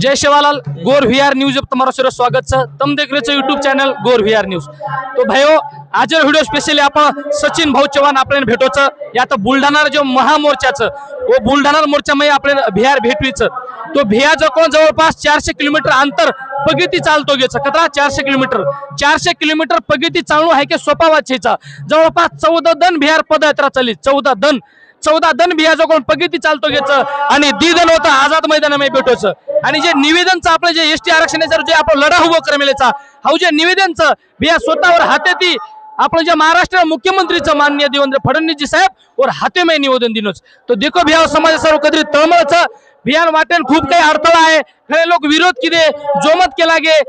જય શેવાલાલ ગોર VR news પર તમારું સર સ્વાગત છે તમે દેખ રહ્યો છો યુટ્યુબ ચેનલ ગોર વીઆર ન્યૂઝ તો ભાઈઓ આજે व्हिडिओ स्पेशली आपण सचिन भाऊ चव्हाण आपल्याला भेटोचं या आता बुलढाणा जो महामोर्चाचं व बुलढाणा मोर्चामध्ये आपल्याला बिहार भेटवीचं तो बिहार जो कोण जवळपास चारशे किलोमीटर अंतर पगती चालतो घ्यायचं कतरा चारशे किलोमीटर चारशे किलोमीटर पगती चालू आहे की सोपा वाचेचा जवळपास चौदा दन बिहार पदयात्रा चालली चौदा दन चौदा दन बिहार कोण पगती चालतो घ्यायचं आणि दिदन होतं आझाद मैदानामध्ये भेटोच आणि जे निवेदनचं आपलं जे एस टी आरक्षणाचं जे आपण लढा उभं क्रमेलेचा हा जे निवेदनचं बिया स्वतःवर हातेती आपण जे महाराष्ट्र मुख्यमंत्रीचं माननीय देवेंद्र फडणवीसजी साहेब और हाथे में निवेदन दिनोच तो देखो भैया समाज सर्व कधी तळमळचं भियान वाटेल खूप काही अडथळा आहे खरे लोक विरोध किदे जोमत केला गे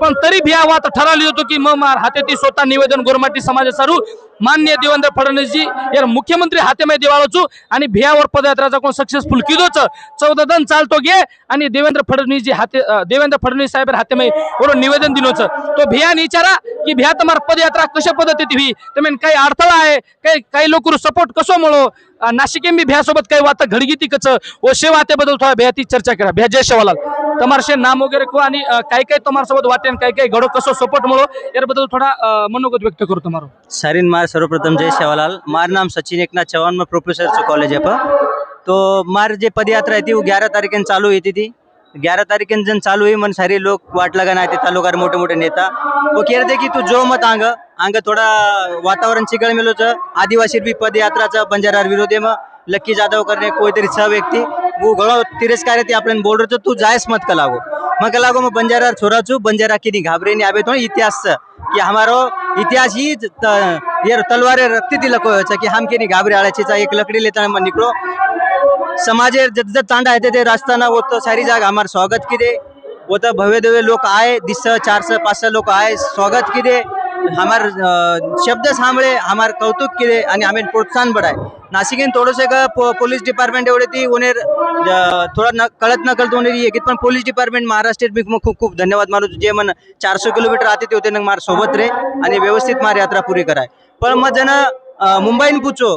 पण तरी भिया वात ठरवली होतो की मग मार हाते ती स्वतः निवेदन गोरमाटी समाज सारू। मान्य देवेंद्र फडणवीसजी यार मुख्यमंत्री हाते में देवाळोचू आणि भियावर पदयात्राचा कोण सक्सेसफुल किदोच चौदा दन चालतो गे। आणि देवेंद्र फडणवीसजी हाते देवेंद्र फडणवीस साहेब हाते में बरोबर निवेदन दिनोच तो भियान विचारा की भिया तुम्हाला पदयात्रा कशा पद्धतीत हुई? तुम्ही काही अडथळा आहे. काही काही लोक सपोर्ट कसो असल्यामुळं नाशिकेंबी भ्यासोबत काही वाता घडगी कच व शे बदल थोडा भ्याती चर्चा करा. भ्या जय शेवालाल. तमारशे नाम वगैरे को आणि काय काय तुम्हाला सोबत वाटेन काय काय घडो कसं सपोर्ट मिळो याबद्दल थोडा मनोगत व्यक्त करू तुम्हाला सारिन मार सर्वप्रथम जय शेवालाल. मार नाम सचिन एकनाथ चव्हाण में प्रोफेसर कॉलेज आहे तो मार जे पदयात्रा आहे ती ग्यारा ग्यारह चालू येते ती. ग्यारा तारीख जन चालू आहे मन सारे लोग वाट लगाना आते तालुकार मोठे मोठे नेता. व कह की तू जो मत आग. आंग थोडा वातावरण चिकळ मेलोच आदिवासी बी पदयात्राचा बंजारा विरोधी मग लक्की जाधव करणे कोणतरी सह व्यक्ती वो घणो तिरस्कार ते आपण बोल रहे तू जायस मत का लागो? मग लागो मग छोरा छोराचू बंजारा किनी घाबरे नि आबे तो हो, इतिहास छ कि हमारो इतिहास ही त- ये तलवारे रखती थी लको की हम किनी घाबरे आळ्याची एक लकडी लेता मग निकलो. समाजे जत जत तांडा येते ते रास्ताना वो तो सारी जाग हमार स्वागत की दे वो तो भव्य दिव्य लोक आए दिस चार सौ पाच सौ लोक आए स्वागत की दे हमार शब्द सांभळे हमार कौतुक केले आणि आम्ही प्रोत्साहन बढ़ाए नाशिकेन थोडंसं का पो- पोलीस डिपार्टमेंट एवढे ती उनेर थोडा न कळत नकळत तो उन्हेर की पण पोलीस डिपार्टमेंट महाराष्ट्र मी मग खूप खूप धन्यवाद मारू जे मन चारशे किलोमीटर आते ते होते नग मार सोबत रे आणि व्यवस्थित मार यात्रा पुरी कराय. पण मग जन मुंबईन पुचो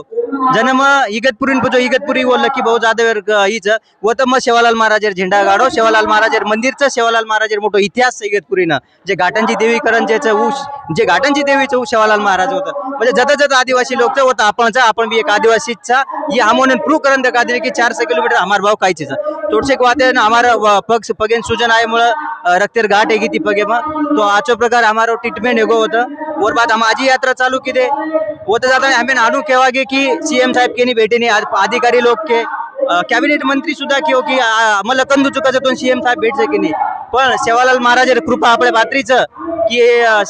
जन मग इगतपुरीन पुचो इगतपुरी वो लकी भाऊ जाधव हीच. व तर मग शेवालाल महाराजेर झेंडा गाडो. शेवालाल महाराजेर मंदिरचं शेवालाल महाराजेर मोठो इतिहास इगतपुरीनं. जे घाटांची देवीकरण जे ऊस जे घाटांची देवीचं ऊस शेवालाल महाराज होतं. म्हणजे जत जत आदिवासी लोक होतं आपणचा आपण बी एक आदिवासीचा. ये हमोन प्रूव करन दे कादरी की चारशे किलोमीटर हमार भाव कायचे थोडसे वाते ना हमारा पग पगेन सूजन आहे मुळे रक्तेर घाट आहे ती पगे मग तो आचो प्रकार हमारो ट्रीटमेंट हेगो होतं. और बात हम यात्रा चालू की दे। तो ज्यादा हमें नानू केवा गे की सीएम साहेब के नहीं बेटे नहीं अधिकारी लोग के कैबिनेट कॅबिनेट मंत्री सुद्धा की हो की आ, मला कंदू चुकाचं तो सीएम साहेब भेट सके नाही। पण सेवालाल महाराज कृपा आपल्या बात्रीचं की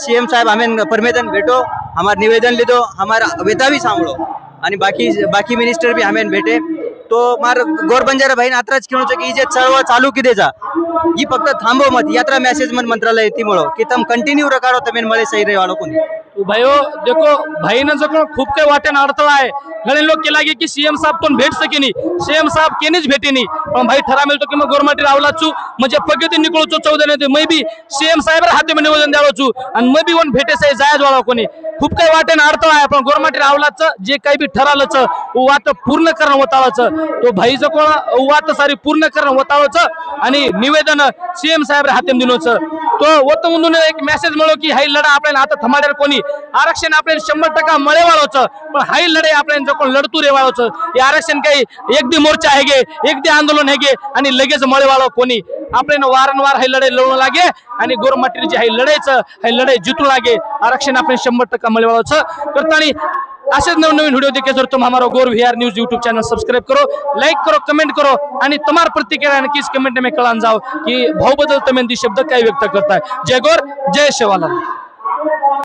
सीएम साहेब हमें परमेदन भेटो हमार निवेदन लिदो हमारा वेता भी सांभळो आणि बाकी बाकी मिनिस्टर भी हमें भेटे तो मार गोर बंजारा भाई आत्राच खेळूचं की जे चळवळ चालू किती जा। ये फक्त थांबव मत. यात्रा मेसेज मन मंत्रालय ती मुळो की तम कंटिन्यू रकाडो तमेन मळे सही रे वाळो कोणी? तो भाईओ देखो भाईनं जो खूब खूप काही वाटेन अडथळा आहे. घणे लोक केला गे की सीएम साहेब कोण भेट सकेनी सीएम साहेब केनीच भेटेनी पण भाई ठरा मिळतो की मग गोरमाटी रावला चू. म्हणजे पगती निकळूचो चौदा नेते मै बी सीएम साहेब हाते में निवेदन द्यावं चू. आणि मै बी वन भेटे साहेब जायज वाळा कोणी. खूप काही वाटेन अडथळा आहे पण गोरमाटी रावलाच जे काही बी ठरालच वात पूर्ण करणं वताळाचं. तो भाई जो कोण वात सारी पूर्ण करणं वताळाचं आणि निवेदन सीएम साहेब हाते दिनोचं तो वत म्हणून एक मेसेज मिळो की हाई लढा आपल्याला आता थमाडेल कोणी आरक्षण आपल्याला शंभर टक्का मळे वाळवचं पण हाई लढाई आपल्याला जो कोण लढतू रे वाळवचं हे आरक्षण काही एकदी मोर्चा आहे गे एकदी आंदोलन आहे गे आणि लगेच मळे वाळव कोणी. आपल्याला वारंवार हाई लढाई लढू लागे आणि गोरमाटीची हाई लढायचं हाई लढाई जितू लागे आरक्षण आपण शंभर टक्का मळे वाळवचं करताना असेच नवीन व्हिडिओ वीडियो देखे जर तुम हमारा Gor Vihar news YouTube channel subscribe करो लाइक करो कमेंट करो आणि तुम्हार प्रतिक्रिया नक्कीच कमेंट में कळान जाओ की भाऊ बदल तुम्ही शब्द काय व्यक्त करताय. जय गोर जय शेवाला